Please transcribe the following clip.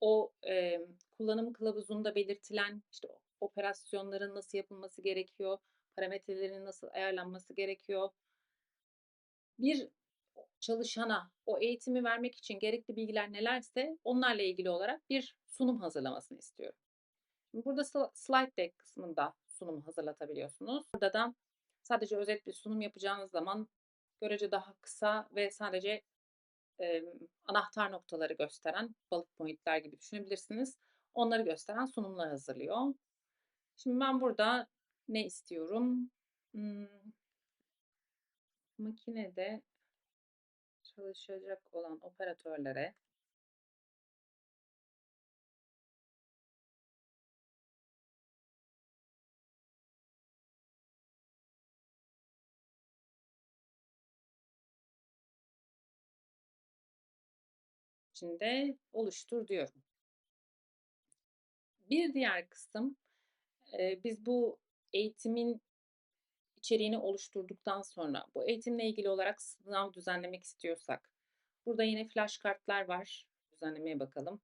o, emm, kullanım kılavuzunda belirtilen, işte, operasyonların nasıl yapılması gerekiyor, parametrelerin nasıl ayarlanması gerekiyor bir çalışana o eğitimi vermek için gerekli bilgiler nelerse onlarla ilgili olarak bir sunum hazırlamasını istiyorum. Şimdi burada slide deck kısmında sunum hazırlatabiliyorsunuz. Burada da sadece özet bir sunum yapacağınız zaman görece daha kısa ve sadece, emm, anahtar noktaları gösteren bullet point'ler gibi düşünebilirsiniz. Onları gösteren sunumlar hazırlıyor. Şimdi ben burada ne istiyorum? Imm makinede çalışacak olan operatörlere içinde oluştur diyorum. Bir diğer kısım, eee, biz bu eğitimin içeriğini oluşturduktan sonra bu eğitimle ilgili olarak sınav düzenlemek istiyorsak burada yine flash kartlar var. Düzenlemeye bakalım.